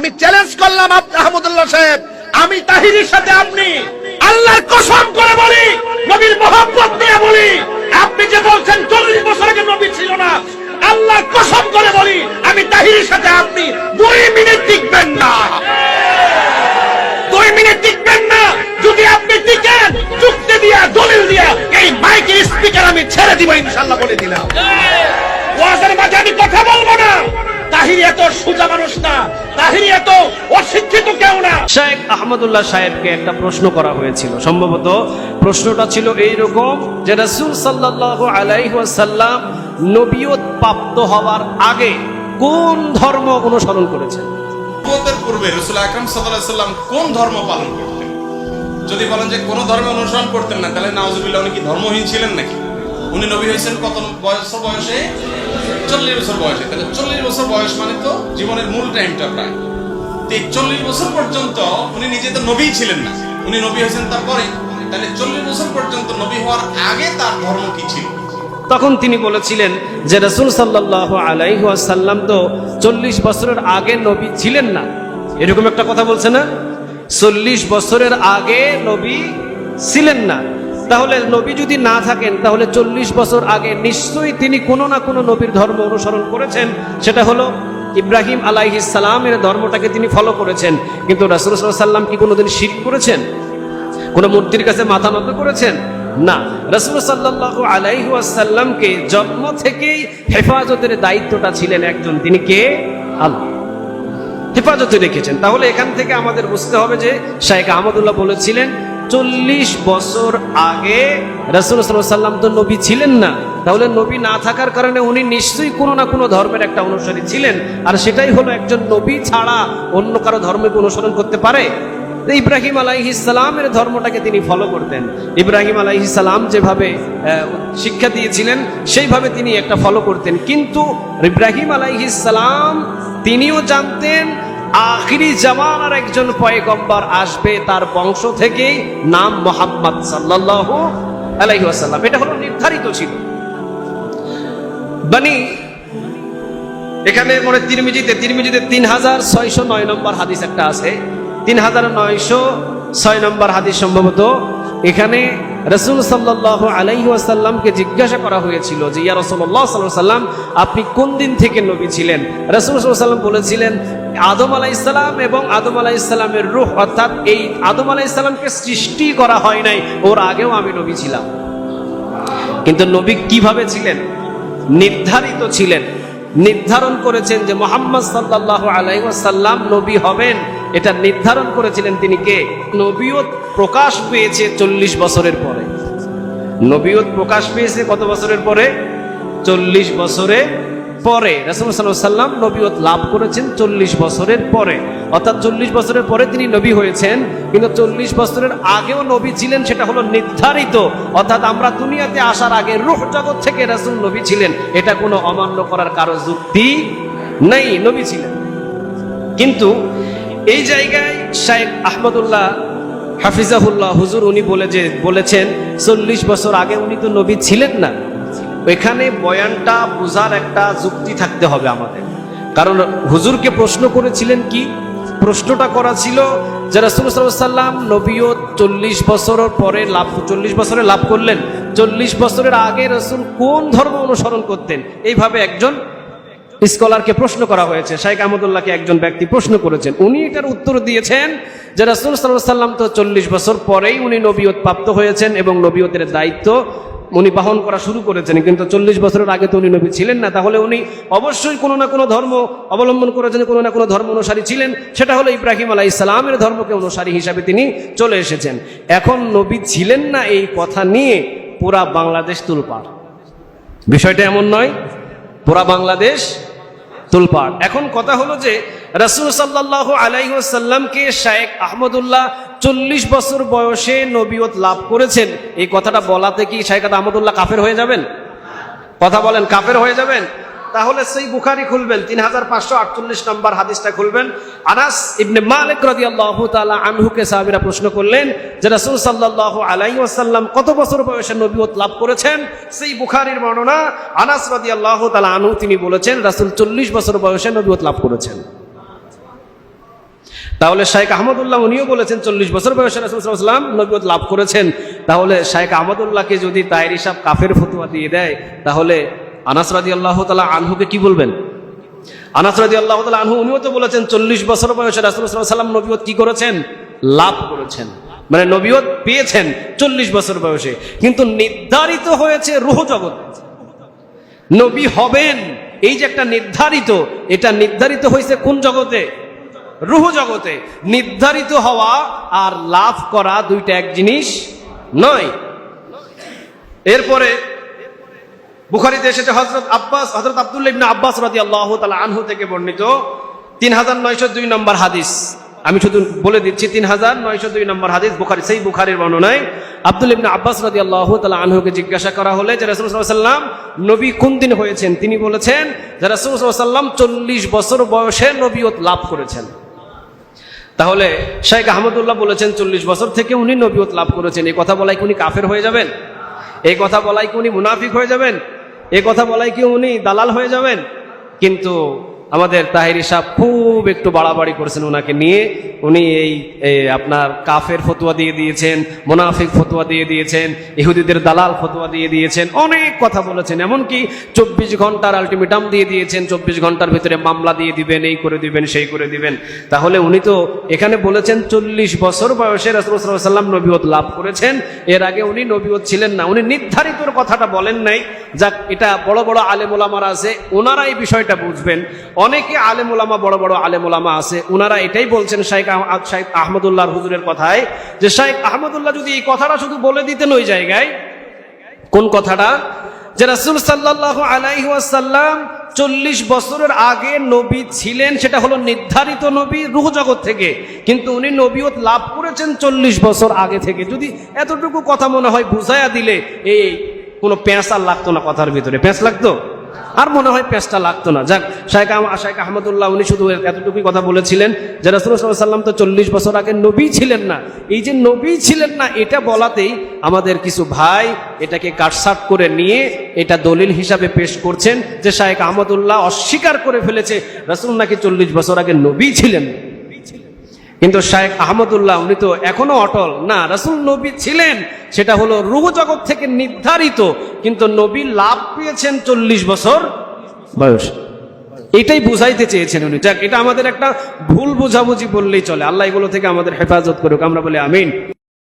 আমি চ্যালেঞ্জ করলাম আহমদুল্লাহ সাহেব। আমি তাহিরের সাথে আপনি আল্লাহর কসম করে বলি, নবীর মোহাম্মত নিয়ে বলি। আপনি যে বলছেন চল্লিশ বছর আগে নবী ছিল না, আল্লাহর কসম করে বলি, আমি তাহিরের সাথে আপনি দুই মিনিট টিকবেন না। দুই মিনিট টিকবেন না, যদি আপনি টিকেন চুক্তি দিয়া, দলিল দিয়া, এই মাইকের স্পিকার আমি ছেড়ে দিব ইনশাল্লাহ বলে দিলাম। ওয়াজের মাঝে আমি কথা বলব না। তাহিরি এত সোজা মানুষ না। তাহিরি এত অশিক্ষিত কেউ না। শেখ আহমদুল্লাহ সাহেবকে একটা প্রশ্ন করা হয়েছিল। সম্ভবত প্রশ্নটা ছিল এইরকম যে রাসূল সাল্লাল্লাহু আলাইহি ওয়াসাল্লাম নবিয়ত প্রাপ্ত হওয়ার আগে কোন ধর্ম অনুসরণ করেছেন? নবুয়তের পূর্বে রসুল আকরাম সাল্লাল্লাহু সাল্লাম কোন ধর্ম পালন করতেন? যদি বলেন যে কোন ধর্ম অনুসরণ করতেন না তাহলে নাউজুবিল্লাহ উনি কি ধর্মহীন ছিলেন নাকি? উনি নবী হয়েছেন কত বয়স বয়সে? চল্লিশ বছর বয়সে। তাহলে চল্লিশ বছর বয়স মানে তো জীবনের মূল টাইমটা প্রায়। তো এই চল্লিশ বছর পর্যন্ত উনি নিজে তো নবী ছিলেন না। উনি নবী হয়েছেন তারপরে। তাহলে চল্লিশ বছর পর্যন্ত নবী হওয়ার আগে তার ধর্ম কি ছিল? তখন তিনি বলেছিলেন যে রসুল সাল্লাল্লাহু আলাইহি ওয়াসাল্লাম তো চল্লিশ বছরের আগে নবী ছিলেন না। এরকম একটা কথা বলছে না? চল্লিশ বছরের আগে নবী ছিলেন না। তাহলে নবী যদি না থাকেন, তাহলে চল্লিশ বছর আগে নিশ্চয়ই তিনি কোনো না কোনো নবীর ধর্ম অনুসরণ করেছেন। সেটা হলো ইব্রাহিম আলাইহিস সালামের ধর্মটাকে তিনি ফলো করেছেন। কিন্তু রাসূল সাল্লাম কি কোনোদিন শিরক করেছেন? কোনো মূর্তির কাছে মাথা নত করেছেন? না। রসুল সাল্লাল্লাহু আলাইহি ওয়াসাল্লামকে জন্ম থেকেই হেফাজতের দায়িত্বটা ছিলেন একজন। তিনি কে? আল্লাহ। হেফাজতে রেখেছেন। তাহলে এখান থেকে আমাদের বুঝতে হবে যে শাহেখ আহমদুল্লাহ বলেছিলেন চল্লিশ বছর আগে রসুল সাল্লাম তো নবী ছিলেন না। তাহলে নবী না থাকার কারণে উনি নিশ্চয়ই কোনো না কোনো ধর্মের একটা অনুসারী ছিলেন। আর সেটাই হলো একজন নবী ছাড়া অন্য কারও ধর্মকে অনুসরণ করতে পারে? ইব্রাহিম আলাইহিস সালামের ধর্মটাকে তিনি ফলো করতেন। ইব্রাহিম আলাইহিস সালাম যেভাবে শিক্ষা দিয়েছিলেন, সেইভাবে তিনি একটা ফলো করতেন। কিন্তু ইব্রাহিম আলাইহিস সালাম তিনিও জানতেন আখিরি জামানার একজন পয়গম্বর আসবে, তার বংশ থেকে নাম মোহাম্মদ সাল্লাল্লাহু আলাইহি ওয়াসাল্লাম। এটা হলো নির্ধারিত ছিল। বানি, এখানে মনে তিরমিজিতে তিরমিজিতে তিন হাজার ছয়শো নয় নম্বর হাদিস একটা আছে। তিন হাজার নয়শো ছয় নম্বর হাদিস সম্ভবত এখানে রসুল সাল্লাহ আলাইহি আসাল্লামকে জিজ্ঞাসা করা হয়েছিল যে, ইয়া রসল্লাহ সাল্লাহ সাল্লাম আপনি কোন দিন থেকে নবী ছিলেন? রসুল সাল্লাম বলেছিলেন, আদম আলাহ ইসলাম এবং আদম আলাহ ইসলামের রুহ, অর্থাৎ এই আদম আলাহ ইসলামকে সৃষ্টি করা হয় নাই, ওর আগেও আমি নবী ছিলাম। কিন্তু নবী কীভাবে ছিলেন? নির্ধারিত ছিলেন। নির্ধারণ করেছেন যে মোহাম্মদ সাল্লাহ আলাইসাল্লাম নবী হবেন। এটা নির্ধারণ করেছিলেন তিনি কে? নবীয়ত প্রকাশ পেয়েছে চল্লিশ বছরের পরে। নবীয়ত প্রকাশ পেয়েছে কত বছরের পরে? চল্লিশ বছরে পরে। রাসুল সাল্লাম নবীয়ত লাভ করেছেন চল্লিশ বছরের পরে। অর্থাৎ চল্লিশ বছরের পরে তিনি নবী হয়েছেন, কিন্তু চল্লিশ বছরের আগেও নবী ছিলেন সেটা হলো নির্ধারিত। অর্থাৎ আমরা দুনিয়াতে আসার আগে রুহ জগৎ থেকে রাসুল নবী ছিলেন, এটা কোনো অমান্য করার কারও যুক্তি নেই, নবী ছিলেন। কিন্তু এই জায়গায় শাহেখ আহমদুল্লাহ হাফিজাহুল্লাহ হুজুর উনি বলে যে, বলেছেন, চল্লিশ বছর আগে উনি তো নবী ছিলেন না। এখানে বয়ানটা বোঝার একটা যুক্তি থাকতে হবে আমাদের। কারণ হুজুরকে প্রশ্ন করেছিলেন কি? প্রশ্নটা করা ছিল যে সাল্লাম নবীও চল্লিশ বছরের পরে লাভ, চল্লিশ বছরে লাভ করলেন। চল্লিশ বছরের আগে রসুল কোন ধর্ম অনুসরণ করতেন? এইভাবে একজন স্কলারকে প্রশ্ন করা হয়েছে। শাইখ আহমদুল্লাহকে একজন ব্যক্তি প্রশ্ন করেছেন। উনি এটার উত্তর দিয়েছেন যে রাসুল সাল্লাহ সাল্লাম তো চল্লিশ বছর পরেই উনি নবীয়ত প্রাপ্ত হয়েছেন এবং নবীয়তের দায়িত্ব উনি বাহন করা শুরু করেছেন, কিন্তু চল্লিশ বছরের আগে তো উনি নবী ছিলেন না। তাহলে উনি অবশ্যই কোনো না কোনো ধর্ম অবলম্বন করেছেন, কোনো না কোনো ধর্ম অনুসারী ছিলেন। সেটা হলো ইব্রাহিম আলাহ ইসলামের ধর্মকে অনুসারী হিসাবে তিনি চলে এসেছেন। এখন নবী ছিলেন না এই কথা নিয়ে পুরা বাংলাদেশ তুলপাড়। বিষয়টা এমন নয়, পুরা বাংলাদেশ তুলপাড়। এখন কথা হলো যে রাসুল সাল্লাহ আলাইসাল্লামকে শায়েক আহমদুল্লাহ চল্লিশ বছর বয়সে নবীয়ত লাভ করেছেন, এই কথাটা বলাতে কি শায়েক আহমদুল্লাহ কাফের হয়ে যাবেন? কথা বলেন, কাফের হয়ে যাবেন? তাহলে সেই বুখারি খুলবেন, তিন হাজার পাঁচশো আটচল্লিশ নম্বর হাদিসটা খুলবেন। আনাস ইবনে মালিক রাদি আল্লাহ তালা আনহুকে সাহাবিরা প্রশ্ন করলেন যে রাসুল সাল্লাহ আলাই ওয়াসাল্লাম কত বছর বয়সে নবীয়ত লাভ করেছেন? সেই বুখারির বর্ণনা আনাস রাদি আল্লাহ তালা আনহু তিনি বলেছেন, রাসুল চল্লিশ বছর বয়সে নবীয়ত লাভ করেছেন। তাহলে শাইখ আহমদুল্লাহ উনিও বলেছেন, চল্লিশ বছর বয়সে রাসুলাম নবীত লাভ করেছেন। তাহলে শাইখ আহমদুল্লাহকে যদি তাইর হিসাব কাফের ফতুয়া দিয়ে দেয়, তাহলে আনাস রাদি আল্লাহ তালা আনহুকে কি বলবেন? আনাস রাদি আল্লাহ তালা আনহু উনিও তো বলেছেন, চল্লিশ বছর বয়সে সাল্লাম নবীত কি করেছেন? লাভ করেছেন। মানে নবীয়ত পেয়েছেন চল্লিশ বছর বয়সে। কিন্তু নির্ধারিত হয়েছে রুহ জগৎ। নবী হবেন। এই যে একটা নির্ধারিত, এটা নির্ধারিত হয়েছে কোন জগতে? রুহ জগতে নির্ধারিত হওয়া আর লাভ করা দুইটা এক জিনিস নয়। এরপরে বুখারিতে এসেছে হজরত আব্বাস হজরত আব্দুল্লাহ ইবনে আব্বাস রাদি আল্লাহ তালা আনহু থেকে বর্ণিত তিন হাজার নয়শো দুই নম্বর হাদিস। আমি শুধু বলে দিচ্ছি তিন হাজার নয়শো দুই নম্বর হাদিস বুখারি, সেই বুখারির বর্ণনায় আব্দুল ইবনে আব্বাস রাদি আল্লাহ তালা আনহুকে জিজ্ঞাসা করা হলে যে রাসুল সাল্লাম নবী কোন দিন হয়েছেন? তিনি বলেছেন যে রাসুল সাল্লাম চল্লিশ বছর বয়সে নবীয়ত লাভ করেছেন। তাহলে শেখ আহমদুল্লাহ বলেছেন চল্লিশ বছর থেকে উনি নবীয়ত লাভ করেছেন। এই কথা বলাই উনি কাফের হয়ে যাবেন? এই কথা বলাই কি উনি মুনাফিক হয়ে যাবেন? এই কথা বলাই কি উনি দালাল হয়ে যাবেন? কিন্তু আমাদের তাহিরি সাহেব খুব একটু বাড়াবাড়ি করেছেন ওনাকে নিয়ে। উনি এই আপনার কাফের ফতুয়া দিয়ে দিয়েছেন, মোনাফিক ফতুয়া দিয়ে দিয়েছেন, ইহুদিদের দালাল ফতুয়া দিয়ে দিয়েছেন, অনেক কথা বলেছেন। এমনকি চব্বিশ ঘণ্টার আলটিমেটাম দিয়ে দিয়েছেন, চব্বিশ ঘণ্টার ভিতরে মামলা দিয়ে দিবেন, এই করে দিবেন, সেই করে দিবেন। তাহলে উনি তো এখানে বলেছেন চল্লিশ বছর বয়সে রসুলাম নবীয়ত লাভ করেছেন। এর আগে উনি নবীয়ত ছিলেন না। উনি নির্ধারিত কথাটা বলেন নাই। যাক, এটা বড় বড় আলেমুলামার আছে ওনারা এই বিষয়টা বুঝবেন। অনেকে আলেমুলামা, বড় বড় আলেমুলামা আছে ওনারা এটাই বলছেন শাইখ শাইখ আহমদুল্লাহর হুজুরের কথায়, যে শাইখ আহমদুল্লাহ যদি এই কথাটা শুধু বলে দিতেন ওই জায়গায়, কোন কথাটা? যে রাসুল সাল্লাহ আলাইসাল্লাম চল্লিশ বছরের আগে নবী ছিলেন, সেটা হলো নির্ধারিত নবী রুহ জগৎ থেকে। কিন্তু উনি নবীয়ত লাভ করেছেন চল্লিশ বছর আগে থেকে। যদি এতটুকু কথা মনে হয় বুঝাইয়া দিলে, এই কোনো পেঁচ আর লাগতো না কথার ভিতরে। পেঁচ লাগতো? আর মনে হয় পেঁচটা লাগতো না। যাক শাইখ আহ- শাইখ আহমদুল্লাহ উনি শুধু এতটুকুই কথা বলেছিলেন যে রাসুল্লাহ সাল্লাম তো চল্লিশ বছর আগে নবী ছিলেন না। এই যে নবী ছিলেন না, এটা বলাতেই আমাদের কিছু ভাই এটাকে কাটসাট করে নিয়ে এটা দলিল হিসাবে পেশ করছেন যে শাইখ আহমদুল্লাহ অস্বীকার করে ফেলেছে রাসুল নাকি চল্লিশ বছর আগে নবী ছিলেন। কিন্তু শায়েখ আহমদুল্লাহ উনি তো এখনও অটল। না, রাসুল নবী ছিলেন, সেটা হলো রুহ জগৎ থেকে নির্ধারিত কিন্তু নবী লাভ পেয়েছেন চল্লিশ বছর বয়স। এটাই বুঝাইতে চেয়েছেন উনি। যাক, এটা আমাদের একটা ভুল বোঝাবুঝি বললেই চলে। আল্লাহ এগুলো থেকে আমাদের হেফাজত করুক। আমরা বলি আমিন।